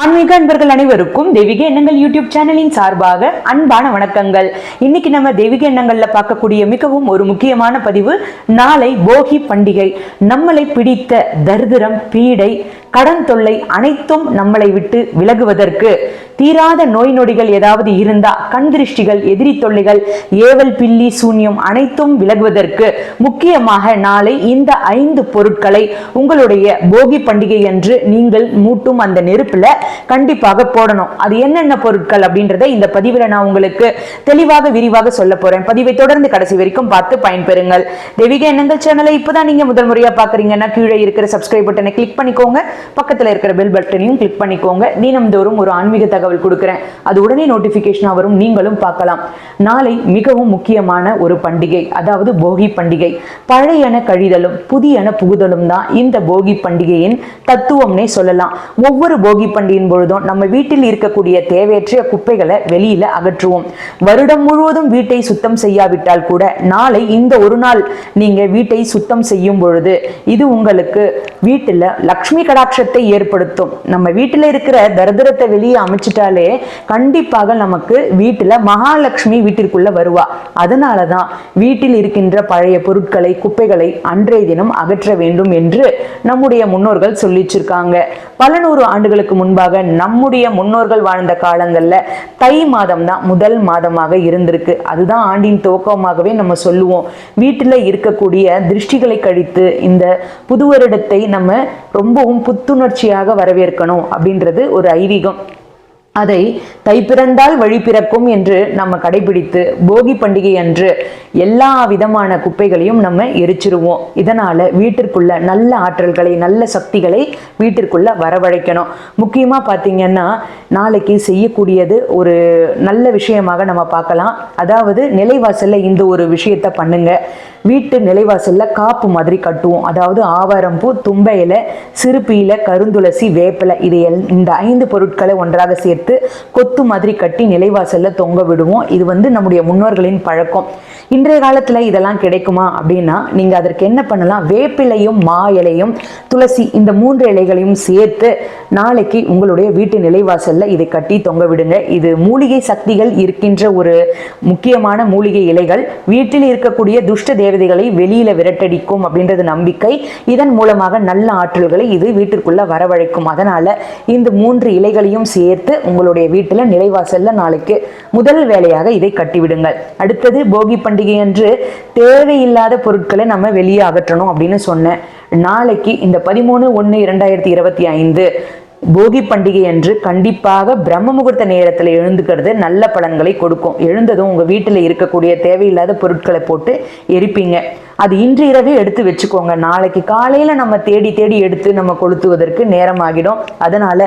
ஆன்மீக அன்பர்கள் அனைவருக்கும் தெய்வீக எண்ணங்கள் யூடியூப் சேனலின் சார்பாக அன்பான வணக்கங்கள். இன்னைக்கு நம்ம தெய்வீக எண்ணங்கள்ல பார்க்கக்கூடிய மிகவும் ஒரு முக்கியமான பதிவு நாளை போகி பண்டிகை. நம்மளை பிடித்த தரிதிரம் பீடை கடன் தொல்லை அனைத்தும் நம்மளை விட்டு விலகுவதற்கு. தீராத நோய் நொடிகள் ஏதாவது இருந்தா கண் திருஷ்டிகள் எதிரி தொல்லைகள் ஏவல் பில்லி சூன்யம் அனைத்தும் விலகுவதற்கு முக்கியமாக நாளை இந்த ஐந்து பொருட்களை உங்களுடைய போகி பண்டிகை அன்று நீங்கள் மூட்டும் அந்த நெருப்புல கண்டிப்பாக போடணும். அது என்னென்ன பொருட்கள் அப்படின்றத இந்த பதிவில் நான் உங்களுக்கு தெளிவாக விரிவாக சொல்ல போறேன். பதிவை தொடர்ந்து கடைசி வரைக்கும் பார்த்து பயன்பெறுங்கள். தெய்வீக எண்ணங்கள் சேனலை இப்பதான் நீங்க முதல் முறையா பாக்குறீங்கன்னா கீழே இருக்கிற சப்ஸ்கிரைப் பட்டனை கிளிக் பண்ணிக்கோங்க. பக்கத்துல இருக்கிற பெல் பட்டனையும் கிளிக் பண்ணிக்கோங்க. தினம்தோறும் ஒரு ஆன்மீக தகவல் கொடுக்குறேன். அது உடனே நோட்டிபிகேஷனா வரும். நீங்களும் பார்க்கலாம். நாளை மிகவும் முக்கியமான ஒரு பண்டிகை அதாவது போகி பண்டிகை. பழையன கழிதலும் புதியன புகுதலும் தான் இந்த போகி பண்டிகையின் தத்துவம்னே சொல்லலாம். ஒவ்வொரு போகி பண்டிகையின் பொழுதும் நம்ம வீட்டில் இருக்கக்கூடிய தேவையற்ற குப்பைகளை வெளியில அகற்றுவோம். வருடம் முழுவதும் வீட்டை சுத்தம் செய்யாவிட்டால் கூட நாளை இந்த ஒரு நாள் நீங்க வீட்டை சுத்தம் செய்யும் பொழுது இது உங்களுக்கு வீட்டில் லக்ஷ்மி கடாட்சத்தை ஏற்படுத்தும். நம்ம வீட்டில் இருக்கிற தரித்திரத்தை வெளியே அமைச்சு வச்சுட்டாலே கண்டிப்பாக நமக்கு வீட்டுல மகாலட்சுமி வீட்டிற்குள்ள வருவா. அதனாலதான் வீட்டில் இருக்கின்ற பழைய பொருட்களை குப்பைகளை அன்றைய தினம் அகற்ற வேண்டும் என்று நம்முடைய முன்னோர்கள் சொல்லிச்சிருக்காங்க. பல நூறு ஆண்டுகளுக்கு முன்பாக நம்முடைய முன்னோர்கள் வாழ்ந்த காலங்கள்ல தை மாதம் தான் முதல் மாதமாக இருந்திருக்கு. அதுதான் ஆண்டின் துவக்கமாகவே நம்ம சொல்லுவோம். வீட்டில் இருக்கக்கூடிய திருஷ்டிகளை கழித்து இந்த புது வருடத்தை நம்ம ரொம்பவும் புத்துணர்ச்சியாக வரவேற்கணும் அப்படின்றது ஒரு ஐதீகம். அதை தை பிறந்தால் வழி பிறக்கும் என்று நம்ம கடைபிடித்து போகி பண்டிகை அன்று எல்லா விதமான குப்பைகளையும் நம்ம எரிச்சிருவோம். இதனால வீட்டிற்குள்ள நல்ல ஆற்றல்களை நல்ல சக்திகளை வீட்டிற்குள்ள வரவழைக்கணும். முக்கியமா பார்த்தீங்கன்னா நாளைக்கு செய்யக்கூடியது ஒரு நல்ல விஷயமாக நம்ம பார்க்கலாம். அதாவது நிலைவாசல்ல இந்த ஒரு விஷயத்த பண்ணுங்க. வீட்டு நிலைவாசல்ல காப்பு மாதிரி கட்டுவோம். அதாவது ஆவாரம்பூ தும்பையில இலை கருந்துளசி வேப்பிலை இது எல் இந்த ஐந்து பொருட்களை ஒன்றாக சேர்த்து கொத்து மாதிரி கட்டி நிலைவாசலில் தொங்க விடுவோம். இது வந்து நம்முடைய முன்னோர்களின் பழக்கம். இன்றைய காலத்துல இதெல்லாம் கிடைக்குமா அப்படின்னா நீங்க அதற்கு என்ன பண்ணலாம்? வேப்பிலையும் மா இலையும் துளசி இந்த மூன்று இலைகளையும் சேர்த்து நாளைக்கு உங்களுடைய வீட்டு நிலைவாசலில் இதை கட்டி தொங்க விடுங்க. இது மூலிகை சக்திகள் இருக்கின்ற ஒரு முக்கியமான மூலிகை இலைகள். வீட்டில் இருக்கக்கூடிய துஷ்ட தேவதைகளை வெளியில விரட்டடிக்கும் அப்படின்றது நம்பிக்கை. இதன் மூலமாக நல்ல ஆற்றல்களை இது வீட்டிற்குள்ள வரவழைக்கும். அதனால இந்த மூன்று இலைகளையும் சேர்த்து உங்களுடைய வீட்டுல நிலைவாசல்ல நாளைக்கு முதல் வேலையாக இதை கட்டிவிடுங்கள். அடுத்தது போகி பண்டிகை அன்று தேவையில்லாத பொருட்களை நம்ம வெளியே அகற்றணும் அப்படின்னு சொன்னேன். நாளைக்கு இந்த பதிமூணு ஒன்று இரண்டாயிரத்தி இருபத்தி ஐந்து போகி பண்டிகை அன்று கண்டிப்பாக பிரம்ம முகூர்த்த நேரத்தில் எழுந்துக்கிறது நல்ல பலன்களை கொடுக்கும். எழுந்ததும் உங்கள் வீட்டில் இருக்கக்கூடிய தேவையில்லாத பொருட்களை போட்டு எரிப்பீங்க. அது இன்று இரவே எடுத்து வச்சுக்கோங்க. நாளைக்கு காலையில் நம்ம தேடி தேடி எடுத்து நம்ம கொளுத்துவதற்கு நேரம் ஆகிடும் அதனால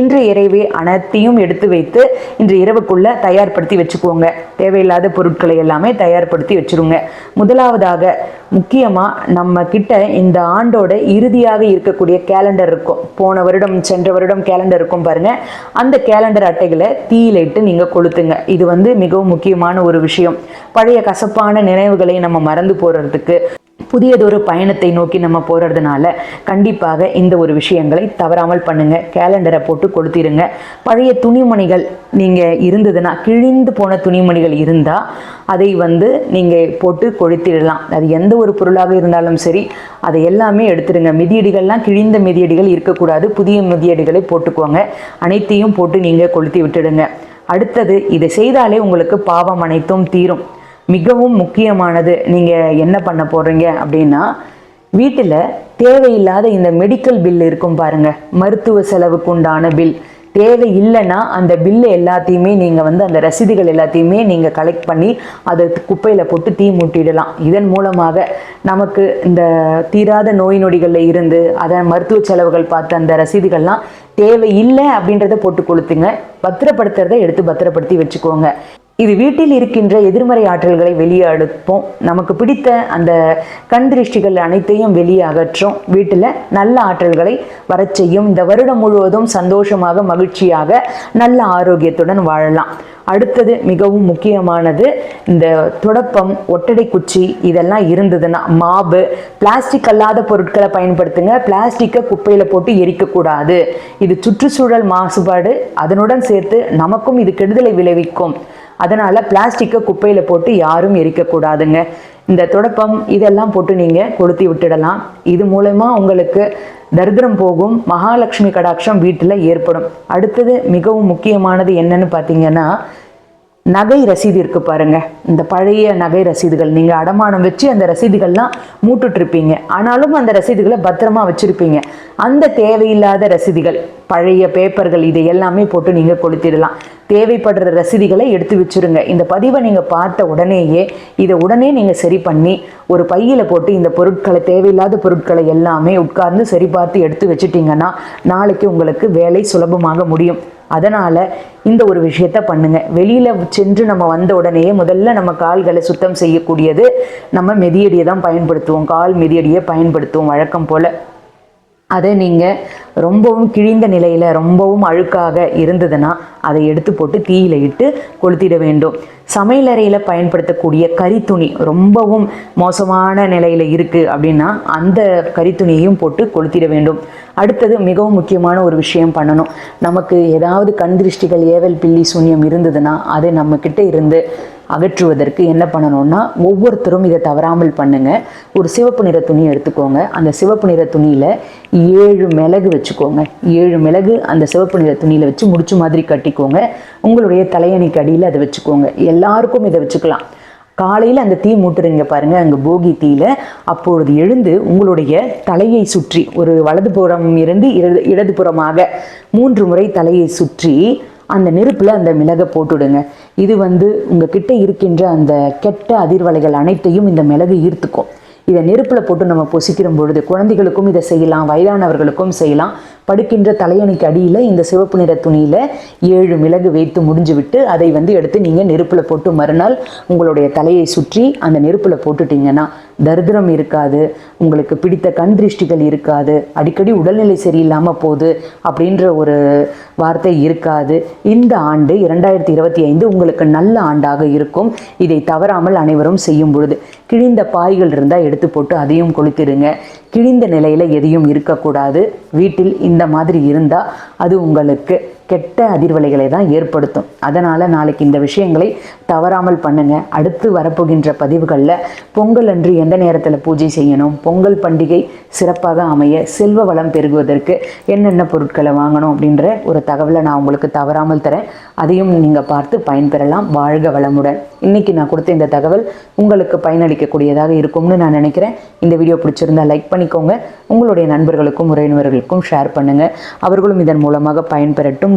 இன்று இரவே அனைத்தையும் எடுத்து வைத்து இன்று இரவுக்குள்ள தயார்படுத்தி வச்சுக்கோங்க. தேவையில்லாத பொருட்களை எல்லாமே தயார்படுத்தி வச்சிருங்க. முதலாவதாக முக்கியமாக நம்ம கிட்ட இந்த ஆண்டோட இறுதியாக இருக்கக்கூடிய கேலண்டர் இருக்கும். போன வருடம் சென்ற வருடம் கேலண்டர் இருக்கும் பாருங்க. அந்த கேலண்டர் அட்டைகளை தீயிலிட்டு நீங்கள் நீங்க கொளுத்துங்க. இது வந்து மிகவும் முக்கியமான ஒரு விஷயம். பழைய கசப்பான நினைவுகளை நம்ம மறந்து போறதுக்கு புதியதொரு பயணத்தை நோக்கி நம்ம போறதுனால கண்டிப்பாக இந்த ஒரு விஷயங்களை தவறாமல் பண்ணுங்க. கேலண்டரை போட்டு கொளுத்திடுங்க பழைய துணிமணிகள் நீங்க இருந்ததுன்னா கிழிந்து போன துணிமணிகள் இருந்தா அதை வந்து நீங்க போட்டு கொளுத்திடலாம். அது எந்த ஒரு பொருளாக இருந்தாலும் சரி அதை எல்லாமே எடுத்துடுங்க. மிதியடிகள்லாம் கிழிந்த மிதியடிகள் இருக்கக்கூடாது. புதிய மிதியடிகளை போட்டுக்கோங்க. அனைத்தையும் போட்டு நீங்க கொளுத்தி விட்டுடுங்க. அடுத்தது இதை செய்தாலே உங்களுக்கு பாவம் அனைத்தும் தீரும். மிகவும் முக்கியமானது. நீங்கள் என்ன பண்ண போகிறீங்க அப்படின்னா வீட்டில் தேவையில்லாத இந்த மெடிக்கல் பில் இருக்கும் பாருங்க. மருத்துவ செலவுக்கு உண்டான பில் தேவை இல்லைன்னா அந்த பில்லு எல்லாத்தையுமே நீங்கள் வந்து அந்த ரசீதுகள் எல்லாத்தையுமே நீங்கள் கலெக்ட் பண்ணி அதை குப்பையில் போட்டு தீ மூட்டிடலாம். இதன் மூலமாக நமக்கு இந்த தீராத நோய் நொடிகளில் இருந்து அதை மருத்துவ செலவுகள் பார்த்த அந்த ரசீதுகள்லாம் தேவை இல்லை அப்படின்றத போட்டு கொளுத்துங்க பத்திரப்படுத்துறதை எடுத்து பத்திரப்படுத்தி வச்சுக்கோங்க. இது வீட்டில் இருக்கின்ற எதிர்மறை ஆற்றல்களை வெளியே அடுப்போம். நமக்கு பிடித்த அந்த கண் திருஷ்டிகள் அனைத்தையும் வெளியே அகற்றும். வீட்டில் நல்ல ஆற்றல்களை வரச் செய்யும். இந்த வருடம் முழுவதும் சந்தோஷமாக மகிழ்ச்சியாக நல்ல ஆரோக்கியத்துடன் வாழலாம். அடுத்தது மிகவும் முக்கியமானது இந்த துடப்பம் ஒட்டடை குச்சி இதெல்லாம் இருந்ததுன்னா மாவு. பிளாஸ்டிக் அல்லாத பொருட்களை பயன்படுத்துங்க. பிளாஸ்டிக்கை குப்பையில் போட்டு எரிக்கக்கூடாது. இது சுற்றுச்சூழல் மாசுபாடு. அதனுடன் சேர்த்து நமக்கும் இது கெடுதலை விளைவிக்கும். அதனால் பிளாஸ்டிக்கை குப்பையில் போட்டு யாரும் எரிக்கக்கூடாதுங்க இந்த துடப்பம் இதெல்லாம் போட்டு நீங்கள் கொளுத்தி விட்டுடலாம். இது மூலயமா உங்களுக்கு தரித்திரம் போகும் மகாலட்சுமி கடாட்சம் வீட்டில் ஏற்படும். அடுத்தது மிகவும் முக்கியமானது என்னன்னு பார்த்தீங்கன்னா நகை ரசீது இருக்குது பாருங்க. இந்த பழைய நகை ரசீதுகள் நீங்கள் அடமானம் வச்சு அந்த ரசீதுகள்லாம் மூட்டுட்ருப்பீங்க ஆனாலும் அந்த ரசீதுகளை பத்திரமா வச்சுருப்பீங்க. அந்த தேவையில்லாத ரசீதுகள் பழைய பேப்பர்கள் இதை எல்லாமே போட்டு நீங்கள் கொளுத்திடலாம். தேவைப்படுற ரசீதிகளை எடுத்து வச்சிருங்க. இந்த பதிவை நீங்கள் பார்த்த உடனேயே இதை உடனே நீங்கள் சரி பண்ணி ஒரு பையில் போட்டு இந்த பொருட்களை தேவையில்லாத பொருட்களை எல்லாமே உட்கார்ந்து சரி பார்த்து எடுத்து வச்சுட்டிங்கன்னா நாளைக்கு உங்களுக்கு வேலை சுலபமாக முடியும். அதனால் இந்த ஒரு விஷயத்த பண்ணுங்க. வெளியில் சென்று நம்ம வந்த உடனேயே முதல்ல நம்ம கால்களை சுத்தம் செய்யக்கூடியது நம்ம மெதியடியை தான் பயன்படுத்துவோம். கால் மெதியடியை பயன்படுத்துவோம் வழக்கம் போல். அதை நீங்கள் ரொம்பவும் கிழிந்த நிலையில் ரொம்பவும் அழுக்காக இருந்ததுன்னா அதை எடுத்து போட்டு தீயில இட்டு கொளுத்திட வேண்டும். சமையலறையில் பயன்படுத்தக்கூடிய கரித்துணி ரொம்பவும் மோசமான நிலையில் இருக்குது அப்படின்னா அந்த கரித்துணியையும் போட்டு கொளுத்திட வேண்டும். அடுத்தது மிகவும் முக்கியமான ஒரு விஷயம் பண்ணணும். நமக்கு ஏதாவது கண் திருஷ்டிகள் ஏவல் பில்லி சூன்யம் இருந்ததுன்னா அதை நம்மக்கிட்ட இருந்து அகற்றுவதற்கு என்ன பண்ணணும்னா ஒவ்வொருத்தரும் இதை தவறாமல் பண்ணுங்க. ஒரு சிவப்பு நிற துணி எடுத்துக்கோங்க. அந்த சிவப்பு நிற துணியில ஏழு மிளகு வச்சுக்கோங்க. ஏழு மிளகு அந்த சிவப்பு நிற துணியில வச்சு முடிச்சு மாதிரி கட்டிக்கோங்க. உங்களுடைய தலையணைக்கு அடியில் அதை வச்சுக்கோங்க. எல்லாருக்கும் இதை வச்சுக்கலாம். காலையில் அந்த தீ மூட்டுறீங்க பாருங்க அங்கே போகி தீயில. அப்பொழுது எழுந்து உங்களுடைய தலையை சுற்றி ஒரு வலதுபுறம் இருந்து இடது இடதுபுறமாக மூன்று முறை தலையை சுற்றி அந்த நெருப்பில் அந்த மிளகை போட்டுடுங்க. இது வந்து உங்ககிட்ட இருக்கின்ற அந்த கெட்ட அதிர்வலைகள் அனைத்தையும் இந்த மிளகு ஈர்த்துக்கும். இதை நெருப்பில் போட்டு நம்ம பொசிக்கிற பொழுது குழந்தைகளுக்கும் இதை செய்யலாம் வயதானவர்களுக்கும் செய்யலாம். படுக்கின்ற தலையணைக்கு அடியில் இந்த சிவப்பு நிற துணியில் ஏழு மிளகு வைத்து முடிஞ்சு விட்டு அதை வந்து எடுத்து நீங்கள் நெருப்பில் போட்டு மறுநாள் உங்களுடைய தலையை சுற்றி அந்த நெருப்பில் போட்டுட்டீங்கன்னா தரித்திரம் இருக்காது உங்களுக்கு பிடித்த கண் திருஷ்டிகள் இருக்காது அடிக்கடி உடல்நிலை சரியில்லாமல் போகுது அப்படின்ற ஒரு வார்த்தை இருக்காது. இந்த ஆண்டு இரண்டாயிரத்தி இருபத்தி ஐந்து உங்களுக்கு நல்ல ஆண்டாக இருக்கும். இதை தவறாமல் அனைவரும் செய்யும் பொழுது கிழிந்த பாய்கள் இருந்தால் எடுத்து போட்டு அதையும் கொளுத்திடுங்க. கிழிந்த நிலையில் எதையும் இருக்கக்கூடாது வீட்டில் இந்த மாதிரி இருந்தால் அது உங்களுக்கு கெட்ட அதிர்வலைகளை தான் ஏற்படுத்தும். அதனால் நாளைக்கு இந்த விஷயங்களை தவறாமல் பண்ணுங்க. அடுத்து வரப்போகின்ற பதிவுகளில் பொங்கல் அன்று எந்த நேரத்தில் பூஜை செய்யணும்? பொங்கல் பண்டிகை சிறப்பாக அமைய செல்வ வளம் பெருகுவதற்கு என்னென்ன பொருட்களை வாங்கணும் அப்படின்ற ஒரு தகவலை நான் உங்களுக்கு தவறாமல் தரேன். அதையும் நீங்கள் பார்த்து பயன்பெறலாம் வாழ்க வளமுடன். இன்னைக்கு நான் கொடுத்த இந்த தகவல் உங்களுக்கு பயனளிக்கக்கூடியதாக இருக்கும்னு நான் நினைக்கிறேன். இந்த வீடியோ பிடிச்சிருந்தா லைக் பண்ணிக்கோங்க. உங்களுடைய நண்பர்களுக்கும் உறவினர்களுக்கும் ஷேர் பண்ணுங்கள் அவர்களும் இதன் மூலமாக பயன்பெறட்டும்.